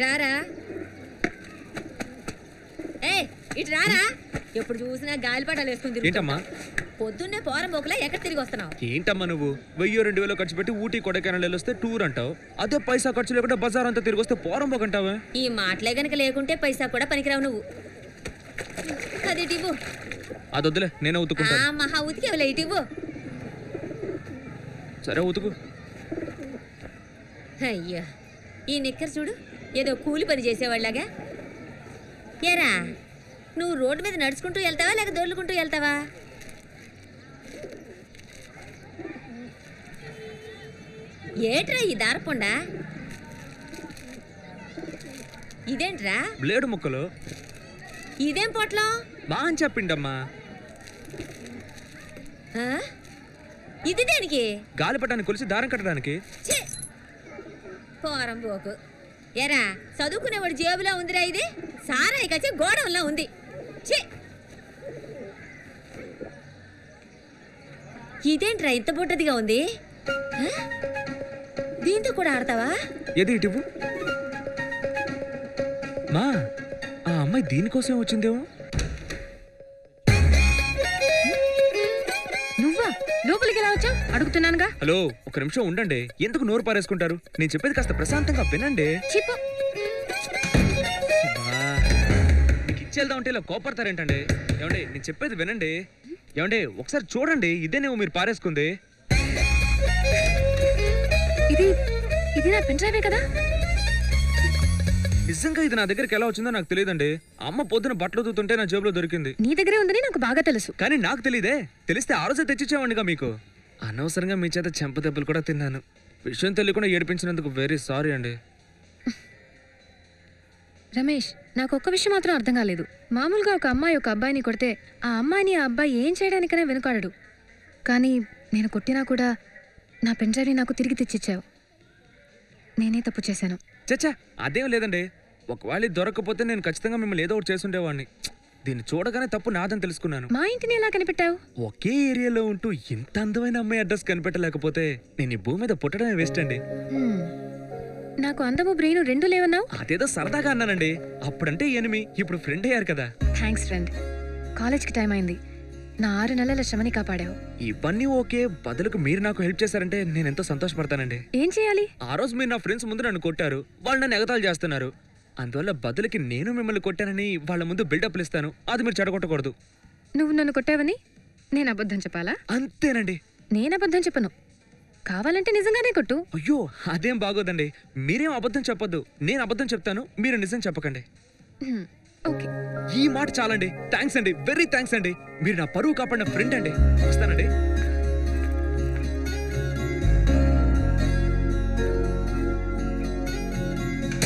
రారా? ఏ ఇటు రారా? ఎప్పుడు చూసినా గాలిపటాలు వేసుకుని తిరుగుతుంటావు. ఏంటమ్మా? పొద్దున్నే పోరం పోకులా ఎక్కడ తిరిగి వస్తున్నావు? ఏంటమ్మా నువ్వు? వెయ్యి రెండు వేలు ఖర్చు పెట్టి ఊటీ కొడైకెనాల్ వెళ్ళొస్తే టూర్ అంటావు. అదే పైసా ఖర్చు లేకుండా బజార్ అంతా తిరిగి వస్తే పోరం పోకంటావా? ఈ మాటలే గనక లేకుంటే పైసా కూడా పనికిరావు నువ్వు. అది ఇవ్వు. అది వద్దులే నేనే ఆ ఉతుకుంటాను మహా ఉతికేవలే ఇటు ఇవ్వు. సరే ఉతుకు. అయ్యా ఈ నిక్కర్ చూడు. ఏదో కూలి పని చేసేవాళ్ళగా ఏరా నువ్వు రోడ్డు మీద నడుచుకుంటూ వెళ్తావా లేక దొర్లుకుంటూ వెళ్తావా? ఏట్రా ఈ దారపుండా? ఇదేంట్రా? బ్లేడు ముక్కలు. ఇదేం పొట్లం? బాగా అని చెప్పిండమ్మా. ఆ? ఇది దేనికి? గాలిపటాన్ని కొలిసి దారం కట్టడానికి! పోరం పోకు. ఎరా చదువుకునేవాడు జేబులో ఉందిరా ఇది? సారాయి కచ్చి గోడంలో ఉంది. ఛీ! ఇదేంట్రా ఇంత బుట్టదిగా ఉంది? దీంతో కూడా ఆడతావా? ఏది ఇటు మా ఆ అమ్మాయి దీనికోసం వచ్చిందేమో? వచ్చావు అడుగుతున్నానుగా? హలో ఒక నిమిషం ఉండండి. ఎందుకు నోరు పారేసుకుంటారు? నేను చెప్పేది కాస్త ప్రశాంతంగా వినండి. చిప్పు. మీకు ఇచ్చేద్దాం అంటే ఇలా కోపడతారేంటండి? ఏమండి నేను చెప్పేది వినండి. ఏమండి ఒకసారి చూడండి ఇదేనేమో మీరు పారేసుకుంది. ఇది ఇది నా పెన్ డ్రైవే కదా? నిజంగా ఇది నా దగ్గరికి ఎలా వచ్చిందో నాకు తెలియదండి. అమ్మ పొద్దున బట్టలు తూతుంటే నా జేబులో దొరికింది. నీ దగ్గరే ఉందని నాకు బాగా తెలుసు. కానీ నాకు తెలియదే తెలిస్తే ఆ రోజే తెచ్చిచ్చేవాడిగా మీకు. అనవసరంగా మీ చేత చెంప దెబ్బలు కూడా తిన్నాను. విషయం తెలియకుండా ఏడిపించినందుకు వెరీ సారీ అండి. రమేష్ నాకు ఒక్క విషయం మాత్రం అర్థం కాలేదు. మామూలుగా ఒక అమ్మాయి ఒక అబ్బాయిని కొడితే ఆ అమ్మాయిని ఆ అబ్బాయి ఏం చేయడానికైనా వెనుకాడడు. కానీ నేను కొట్టినా కూడా నా పెన్ డ్రైవ్ని నాకు తిరిగి తెచ్చిచ్చావు. నేనే తప్పు చేశాను. చచ్చా అదేం లేదండి. ఒకవేళ దొరకకపోతే నేను ఖచ్చితంగా మిమ్మల్ని ఏదో ఒకటి చేసుండేవాడిని దీన్ని చూడగానే తప్పు నాదని తెలుసుకున్నాను. మా ఇంటిని ఎలా కనిపెట్టావు? ఒకే ఏరియాలో ఉంటూ ఇంత అందమైన అమ్మాయి అడ్రస్ కనిపెట్టలేకపోతే నేను ఈ భూమి మీద పుట్టడమే వేస్ట్ అండి. నాకు అందము బ్రెయిన్ రెండు లేవన్నావు? అదేదో సరదాగా అన్నానండి. అప్పుడంటే ఎనిమి ఇప్పుడు ఫ్రెండ్ అయ్యారు కదా. థ్యాంక్స్ ఫ్రెండ్ కాలేజ్కి టైం అయింది. నా ఆరు నెలల శ్రమని కాపాడావు. ఇవన్నీ ఓకే బదులుకు మీరు నాకు హెల్ప్ చేశారంటే నేను ఎంతో సంతోషపడతానండి. ఏం చేయాలి? ఆ రోజు మీరు నా ఫ్రెండ్స్ ముందు నన్ను కొట్టారు. వాళ్ళు నన్ను ఎగతాలు చేస్తున్నారు. అందువల్ల బదులుకి నేను మిమ్మల్ని కొట్టానని వాళ్ళ ముందు బిల్డప్లు ఇస్తాను. అది మీరు చెడగొట్టకూడదు. నువ్వు నన్ను కొట్టావని నేను అబద్ధం చెప్పాలా? అంతేనండి. నేను అబద్ధం చెప్పను. కావాలంటే నిజంగానే కొట్టు. అయ్యో అదేం బాగోదండి. మీరేం అబద్ధం చెప్పొద్దు. నేను అబద్ధం చెప్తాను మీరు నిజం చెప్పకండి. ఓకే. ఈ మాట చాలండి. థ్యాంక్స్ అండి. వెరీ థ్యాంక్స్ అండి. మీరు నా పరువు కాపాడిన ఫ్రెండ్ అండి. వస్తానండి.